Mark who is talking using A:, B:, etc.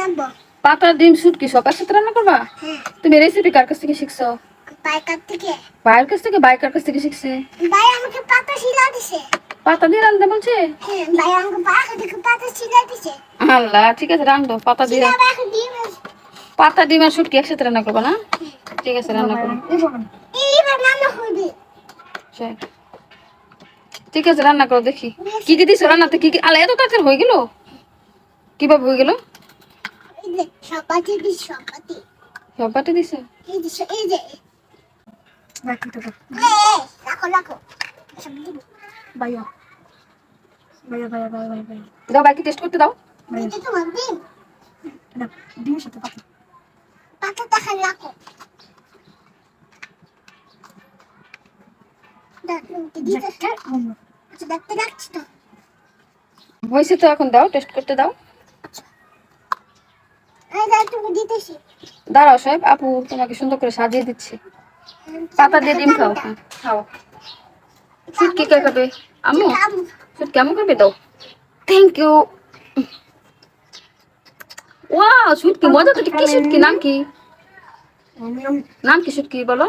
A: লাগবো
B: ডিম ডিম শুটকি সব সাথে রান্না করবা?
A: হ্যাঁ।
B: তুমি রেসিপি কার কাছ থেকে শিখছো?
A: পাইকার থেকে।
B: ভাইয়ের কাছ থেকে বাইকার কাছ থেকে শিখছে?
A: ভাই আমাকে পাতা শিলা দিছে।
B: পাতা দিয়ে রান্ধতে বলছে?
A: হ্যাঁ ভাই আমাকে পাখা থেকে পাতা শিলা দিছে।
B: আল্লাহ ঠিক আছে রান্ধো পাতা দিয়ে পাতা ডিম আর শুটকি একসাথে রান্না করবা না? ঠিক আছে রান্না করো।
A: এইবার নানা হইবে
B: চল। ঠিক আছে রান্না করো দেখি। কি কি দিছো? রান্নাতে কি কি আলা এত তাড়াতাড়ি হয়ে গেল? কীভাবে হয়ে গেল? দিছো?
A: এই এই যে। রাখো রাখো
B: দাও টেস্ট করতে দাও।
A: এটা
C: সাথে
A: রাখো। আচ্ছা তো।
B: হয়েছে তো এখন দাও টেস্ট করতে দাও।
A: দিতেছি।
B: দাঁড়াও সাহেব আপু তোমাকে সুন্দর করে সাজিয়ে দিচ্ছি। পাতা দিয়ে ডিম খাও খাও। শুটকি কে খাবে? আম্মু
A: আম্মু
B: শুটকি খাবে দাও থ্যাংক ইউ ওয়া সুটকি মজা তো কি শুটকি নাম কি? নাম কি সুটকি বলো?